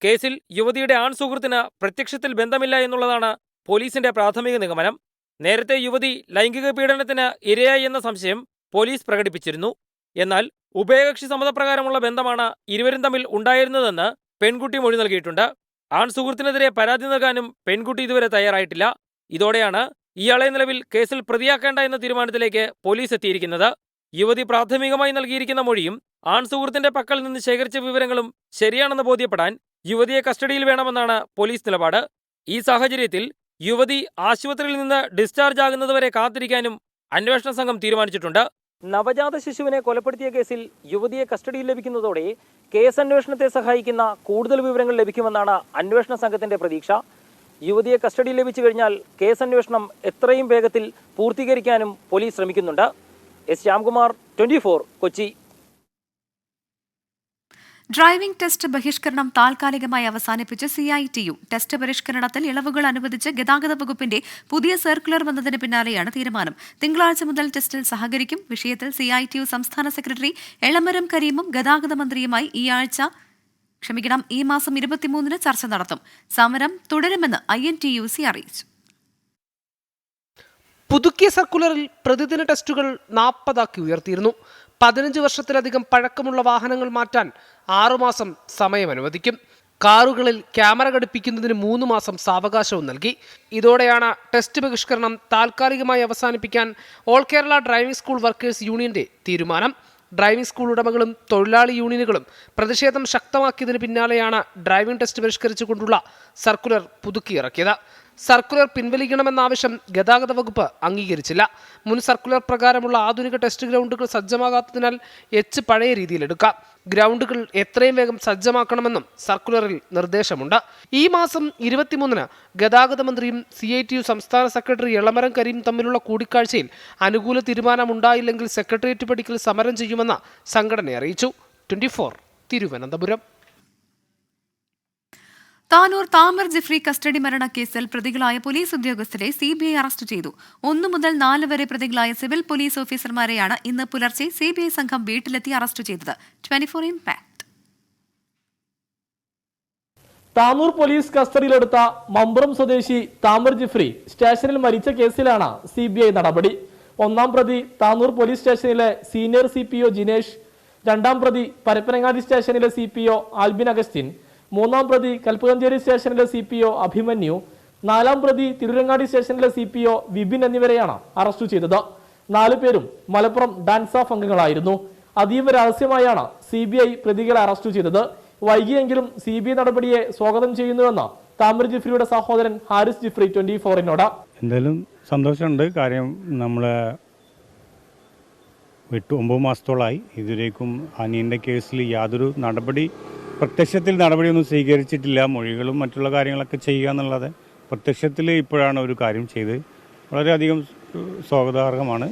കേസിൽ യുവതിയുടെ ആൺ സുഹൃത്തിന് പ്രത്യക്ഷത്തിൽ ബന്ധമില്ല എന്നുള്ളതാണ് പോലീസിന്റെ പ്രാഥമിക നിഗമനം. നേരത്തെ യുവതി ലൈംഗിക പീഡനത്തിന് ഇരയായി എന്ന സംശയം പോലീസ് പ്രകടിപ്പിച്ചിരുന്നു. എന്നാൽ ഉഭയകക്ഷി സമ്മതപ്രകാരമുള്ള ബന്ധമാണ് ഇരുവരും തമ്മിൽ ഉണ്ടായിരുന്നതെന്ന് പെൺകുട്ടി മൊഴി നൽകിയിട്ടുണ്ട്. ആൺ സുഹൃത്തിനെതിരെ പരാതി നൽകാനും പെൺകുട്ടി ഇതുവരെ തയ്യാറായിട്ടില്ല. ഇതോടെയാണ് ഇയാളെ നിലവിൽ കേസിൽ പ്രതിയാക്കേണ്ട എന്ന തീരുമാനത്തിലേക്ക് പോലീസ് എത്തിയിരിക്കുന്നത്. യുവതി പ്രാഥമികമായി നൽകിയിരിക്കുന്ന മൊഴിയും ആൺ സുഹൃത്തിന്റെ പക്കൽ നിന്ന് ശേഖരിച്ച വിവരങ്ങളും ശരിയാണെന്ന് ബോധ്യപ്പെടാൻ യുവതിയെ കസ്റ്റഡിയിൽ വേണമെന്നാണ് പോലീസ് നിലപാട്. ഈ സാഹചര്യത്തിൽ യുവതി ആശുപത്രിയിൽ നിന്ന് ഡിസ്ചാർജ് ആകുന്നതുവരെ കാത്തിരിക്കാനും അന്വേഷണ സംഘം തീരുമാനിച്ചിട്ടുണ്ട്. നവജാത ശിശുവിനെ കൊലപ്പെടുത്തിയ കേസിൽ യുവതിയെ കസ്റ്റഡിയിൽ ലഭിക്കുന്നതോടെ കേസ് അന്വേഷണത്തെ സഹായിക്കുന്ന കൂടുതൽ വിവരങ്ങൾ ലഭിക്കുമെന്നാണ് അന്വേഷണ സംഘത്തിന്റെ പ്രതീക്ഷ. യുവതിയെ കസ്റ്റഡിയിൽ ലഭിച്ചു കഴിഞ്ഞാൽ കേസ് അന്വേഷണം എത്രയും വേഗത്തിൽ പൂർത്തീകരിക്കാനും പോലീസ് ശ്രമിക്കുന്നുണ്ട്. S Shyamkumar twenty Kochi. Driving test ബഹിഷ്കരണം താൽക്കാലികമായി അവസാനിപ്പിച്ച് C I T U. Test പരിഷ്കരണത്തിൽ ഇളവുകൾ അനുവദിച്ച് ഗതാഗത വകുപ്പിന്റെ പുതിയ സർക്കുലർ വന്നതിന് പിന്നാലെയാണ് തീരുമാനം. തിങ്കളാഴ്ച മുതൽ ടെസ്റ്റിൽ സഹകരിക്കും. വിഷയത്തിൽ സി ഐ ടി യു സംസ്ഥാന സെക്രട്ടറി എളമരം കരീമും ഗതാഗത മന്ത്രിയുമായി ഈ ആഴ്ച ക്ഷമിക്കണം ഈ മാസം ഇരുപത്തിമൂന്നിന് ചർച്ച നടത്തും. സമരം തുടരുമെന്ന് I N T U C അറിയിച്ചു. പുതുക്കിയ സർക്കുലറിൽ പ്രതിദിന ടെസ്റ്റുകൾ നാൽപ്പതാക്കി ഉയർത്തിയിരുന്നു. പതിനഞ്ച് വർഷത്തിലധികം പഴക്കമുള്ള വാഹനങ്ങൾ മാറ്റാൻ ആറുമാസം സമയം അനുവദിക്കും കാറുകളിൽ ക്യാമറ ഘടിപ്പിക്കുന്നതിന് മൂന്ന് മാസം സാവകാശവും നൽകി. ഇതോടെയാണ് ടെസ്റ്റ് ബഹിഷ്കരണം താൽക്കാലികമായി അവസാനിപ്പിക്കാൻ all Kerala driving school workers യൂണിയന്റെ തീരുമാനം. ഡ്രൈവിംഗ് സ്കൂൾ ഉടമകളും തൊഴിലാളി യൂണിയനുകളും പ്രതിഷേധം ശക്തമാക്കിയതിന് പിന്നാലെയാണ് ഡ്രൈവിംഗ് ടെസ്റ്റ് പരിഷ്കരിച്ചുകൊണ്ടുള്ള സർക്കുലർ പുതുക്കിയിറക്കിയത്. സർക്കുലർ പിൻവലിക്കണമെന്ന ആവശ്യം ഗതാഗത വകുപ്പ് അംഗീകരിച്ചില്ല. മുൻ സർക്കുലർ പ്രകാരമുള്ള ആധുനിക ടെസ്റ്റ് ഗ്രൗണ്ടുകൾ സജ്ജമാകാത്തതിനാൽ എച്ച് പഴയ രീതിയിലെടുക്കാം ഗ്രൗണ്ടുകൾ എത്രയും വേഗം സജ്ജമാക്കണമെന്നും സർക്കുലറിൽ നിർദ്ദേശമുണ്ട്. ഈ മാസം ഇരുപത്തിമൂന്നിന് ഗതാഗത മന്ത്രിയും സി ഐ ടി യു സംസ്ഥാന സെക്രട്ടറി എളമരം കരീം തമ്മിലുള്ള കൂടിക്കാഴ്ചയിൽ അനുകൂല തീരുമാനമുണ്ടായില്ലെങ്കിൽ സെക്രട്ടേറിയറ്റ് പടിക്കൽ സമരം ചെയ്യുമെന്ന് സംഘടന അറിയിച്ചു. ട്വന്റി തിരുവനന്തപുരം. താനൂർ താമർ ജിഫ്രി കസ്റ്റഡി മരണക്കേസിൽ പ്രതികളായ പോലീസ് ഉദ്യോഗസ്ഥരെ സി ബി ഐ അറസ്റ്റ് ചെയ്തു. ഒന്നു മുതൽ നാല് വരെ പ്രതികളായ സിവിൽ പോലീസ് ഓഫീസർമാരെയാണ് ഇന്ന് പുലർച്ചെ സി ബി ഐ സംഘം വീട്ടിലെത്തി അറസ്റ്റ് ചെയ്തത്. Twenty four impact Tanur police കസ്റ്റഡിയിലെടുത്ത മമ്പുറം സ്വദേശി താമർ ജിഫ്രി സ്റ്റേഷനിൽ മരിച്ച കേസിലാണ് സി ബി ഐ നടപടി. ഒന്നാം പ്രതി താനൂർ പോലീസ് സ്റ്റേഷനിലെ senior C P O Jinesh രണ്ടാം പ്രതി പരപ്പനങ്ങാടി സ്റ്റേഷനിലെ C P O Albin Augustine മൂന്നാം പ്രതി കൽപ്പകഞ്ചേരി സ്റ്റേഷനിലെ സി പി ഒ അഭിമന്യു നാലാം പ്രതി തിരുരങ്ങാടി സ്റ്റേഷനിലെ സി പി ഒ വിപിൻ എന്നിവരെയാണ് അറസ്റ്റ് ചെയ്തത്. നാലു പേരും മലപ്പുറം ഡാൻസ് ഓഫ് അംഗങ്ങളായിരുന്നു. അതീവ രഹസ്യമായാണ് സി ബി ഐ പ്രതികളെ അറസ്റ്റ് ചെയ്തത്. വൈകിയെങ്കിലും സി ബി ഐ നടപടിയെ സ്വാഗതം ചെയ്യുന്നുവെന്ന് താമര ജിഫ്രിയുടെ സഹോദരൻ ഹാരിസ് ജിഫ്രി ട്വന്റി ഫോറിനോട്. എന്തായാലും സന്തോഷമുണ്ട്. കാര്യം നമ്മളെ എട്ട് ഒമ്പത് മാസത്തോളമായി ഇതുവരേക്കും അനിയന്റെ കേസിൽ യാതൊരു നടപടി പ്രത്യക്ഷത്തിൽ നടപടിയൊന്നും സ്വീകരിച്ചിട്ടില്ല. മൊഴികളും മറ്റുള്ള കാര്യങ്ങളൊക്കെ ചെയ്യുക എന്നുള്ളത് പ്രത്യക്ഷത്തിൽ ഇപ്പോഴാണ് ഒരു കാര്യം ചെയ്ത് വളരെയധികം സ്വാഗതാർഹമാണ്.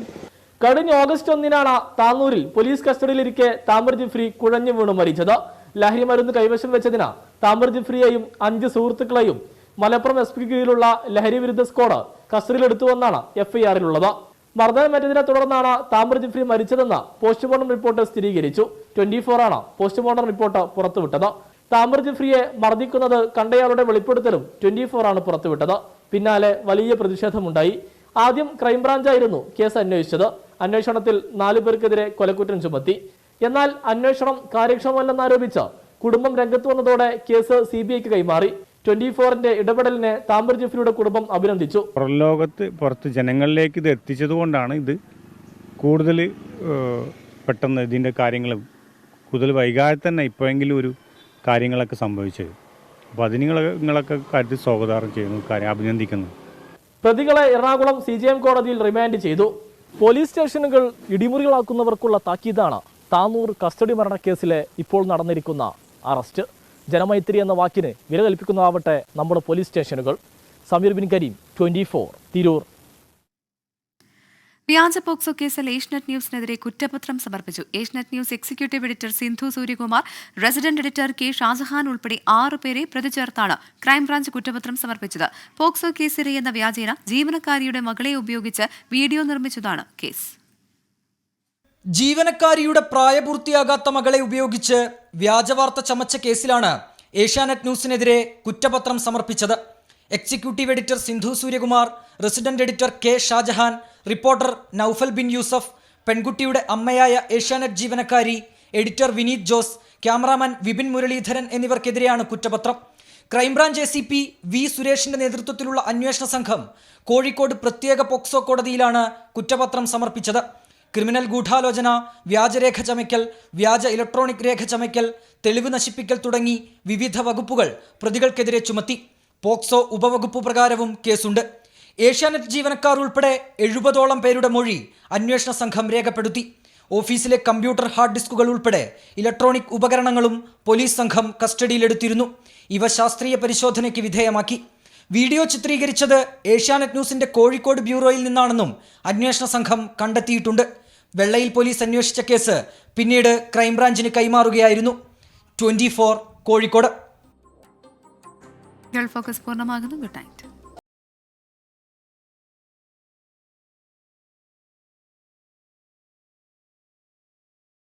കഴിഞ്ഞ ഓഗസ്റ്റ് ഒന്നിനാണ് താന്നൂരിൽ പോലീസ് കസ്റ്റഡിയിലിരിക്കെ താമർ ജിഫ്രി കുഴഞ്ഞു വീണു മരിച്ചത്. ലഹരി മരുന്ന് കൈവശം വെച്ചതിന് താമർ ജിഫ്രിയെയും അഞ്ച് സുഹൃത്തുക്കളെയും മലപ്പുറം എസ് പി കീഴിലുള്ള ലഹരി വിരുദ്ധ സ്ക്വാഡ് കസ്റ്റഡിയിലെടുത്തുവെന്നാണ് എഫ്ഐആറിലുള്ളത്. മർദ്ദനമേറ്റതിനെ തുടർന്നാണ് താമ്ര ജിഫ്രി മരിച്ചതെന്ന് പോസ്റ്റ്മോർട്ടം റിപ്പോർട്ട് സ്ഥിരീകരിച്ചു. ട്വന്റി ഫോർ ആണ് പോസ്റ്റ്മോർട്ടം റിപ്പോർട്ട് പുറത്തുവിട്ടത്. താമ്ര ജിഫ്രിയെ മർദ്ദിക്കുന്നത് കണ്ടയാളുടെ വെളിപ്പെടുത്തലും ട്വന്റി ഫോറാണ് പുറത്തുവിട്ടത്. പിന്നാലെ വലിയ പ്രതിഷേധമുണ്ടായി. ആദ്യം ക്രൈംബ്രാഞ്ചായിരുന്നു കേസ് അന്വേഷിച്ചത്. അന്വേഷണത്തിൽ നാലു പേർക്കെതിരെ കൊലക്കുറ്റം ചുമത്തി. എന്നാൽ അന്വേഷണം കാര്യക്ഷമമല്ലെന്നാരോപിച്ച് കുടുംബം രംഗത്ത് വന്നതോടെ കേസ് സി കൈമാറി. ട്വന്റി ഫോറിന്റെ ഇടപെടലിനെ താമർ ജിഫ്രിയുടെ കുടുംബം അഭിനന്ദിച്ചു. പുറലോകത്ത് പുറത്ത് ജനങ്ങളിലേക്ക് ഇത് എത്തിച്ചത് കൊണ്ടാണ് ഇത് കൂടുതൽ പെട്ടെന്ന് ഇതിന്റെ കാര്യങ്ങൾ കൂടുതൽ വൈകാതെ തന്നെ ഇപ്പോഴെങ്കിലും ഒരു കാര്യങ്ങളൊക്കെ സംഭവിച്ചത്. അപ്പോൾ അതിന് നിങ്ങളൊക്കെ കാര്യത്തിൽ സ്വാഗതാർഹം ചെയ്യുന്നു കാര്യം അഭിനന്ദിക്കുന്നു. പ്രതികളെ എറണാകുളം സി ജി എം കോടതിയിൽ റിമാൻഡ് ചെയ്തു. പോലീസ് സ്റ്റേഷനുകൾ ഇടിമുറികളാക്കുന്നവർക്കുള്ള താക്കീതാണ്. താനൂർ കസ്റ്റഡി മരണക്കേസിലെ ഇപ്പോൾ നടന്നിരിക്കുന്ന അറസ്റ്റ്. ജനമൈത്രി എന്ന വാക്കിന് വില കൽപ്പിക്കുന്നതാവട്ടെ നമ്മുടെ പോലീസ് സ്റ്റേഷനുകൾ. Sameer bin Kareem twenty four Tirur. വ്യാജ പോക്സോ കേസിൽ ഏഷ്യനെറ്റ് ന്യൂസിനെതിരെ കുറ്റപത്രം സമർപ്പിച്ചു. Asianet news executive editor Sindhu Suryakumar resident editor K Shajahan ഉൾപ്പെടെ ആറുപേരെ പ്രതി ചേർത്താണ് ക്രൈംബ്രാഞ്ച് കുറ്റപത്രം സമർപ്പിച്ചത്. പോക്സോ കേസിലെ എന്ന വ്യാജേന ജീവനക്കാരിയുടെ മകളെ ഉപയോഗിച്ച് വീഡിയോ നിർമ്മിച്ചതാണ് കേസ്. ജീവനക്കാരിയുടെ പ്രായപൂർത്തിയാകാത്ത മകളെ ഉപയോഗിച്ച് വ്യാജവാർത്ത ചമച്ച കേസിലാണ് ഏഷ്യാനെറ്റ് ന്യൂസിനെതിരെ കുറ്റപത്രം സമർപ്പിച്ചത്. Executive editor Sindhu Suryakumar resident editor K Shajahan reporter Noufal bin Yusuf പെൺകുട്ടിയുടെ അമ്മയായ ഏഷ്യാനെറ്റ് ജീവനക്കാരി എഡിറ്റർ വിനീത് ജോസ് ക്യാമറാമാൻ വിപിൻ മുരളീധരൻ എന്നിവർക്കെതിരെയാണ് കുറ്റപത്രം. Crime branch A C P V സുരേഷിന്റെ നേതൃത്വത്തിലുള്ള അന്വേഷണ സംഘം കോഴിക്കോട് പ്രത്യേക പോക്സോ കോടതിയിലാണ് കുറ്റപത്രം സമർപ്പിച്ചത്. ക്രിമിനൽ ഗൂഢാലോചന വ്യാജരേഖ ചമയ്ക്കൽ വ്യാജ ഇലക്ട്രോണിക് രേഖ ചമയ്ക്കൽ തെളിവ് നശിപ്പിക്കൽ തുടങ്ങി വിവിധ വകുപ്പുകൾ പ്രതികൾക്കെതിരെ ചുമത്തി. പോക്സോ ഉപവകുപ്പ് പ്രകാരവും കേസുണ്ട്. ഏഷ്യാനെറ്റ് ജീവനക്കാർ ഉൾപ്പെടെ എഴുപതോളം പേരുടെ മൊഴി അന്വേഷണ സംഘം രേഖപ്പെടുത്തി. ഓഫീസിലെ കമ്പ്യൂട്ടർ ഹാർഡ് ഡിസ്കുകൾ ഉൾപ്പെടെ ഇലക്ട്രോണിക് ഉപകരണങ്ങളും പോലീസ് സംഘം കസ്റ്റഡിയിലെടുത്തിരുന്നു. ഇവ ശാസ്ത്രീയ പരിശോധനയ്ക്ക് വിധേയമാക്കി. വീഡിയോ ചിത്രീകരിച്ചത് ഏഷ്യാനെറ്റ് ന്യൂസിന്റെ കോഴിക്കോട് ബ്യൂറോയിൽ നിന്നാണെന്നും അന്വേഷണ സംഘം കണ്ടെത്തിയിട്ടുണ്ട്. വെള്ളയിൽ പോലീസ് അന്വേഷിച്ച കേസ് പിന്നീട് ക്രൈംബ്രാഞ്ചിന് കൈമാറുകയായിരുന്നു. ട്വന്റി കോഴിക്കോട്. ഗൾഫ് ഫോക്കസ് പൂർണമാകുന്നു. ഗുഡ്